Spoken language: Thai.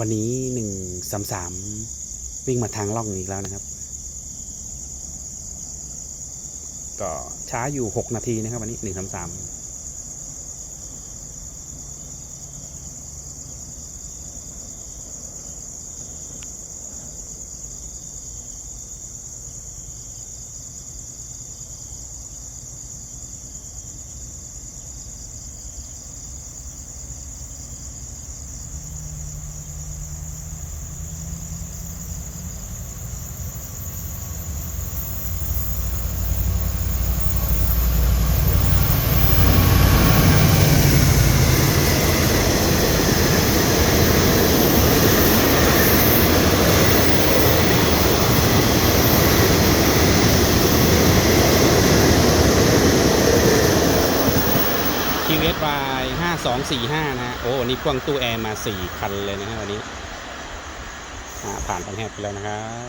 วันนี้หนึ่งสามสามวิ่งมาทางล่องอีกแล้วนะครับ ก็ช้าอยู่หกนาทีนะครับ วันนี้หนึ่งสามสาม คิวเอสวายห้าสองสี่ห้านะฮะ โอ้ วันนี้พ่วงตู้แอร์มาสี่คันเลยนะฮะวันนี้ผ่านปังแฮปไปแล้วนะครับ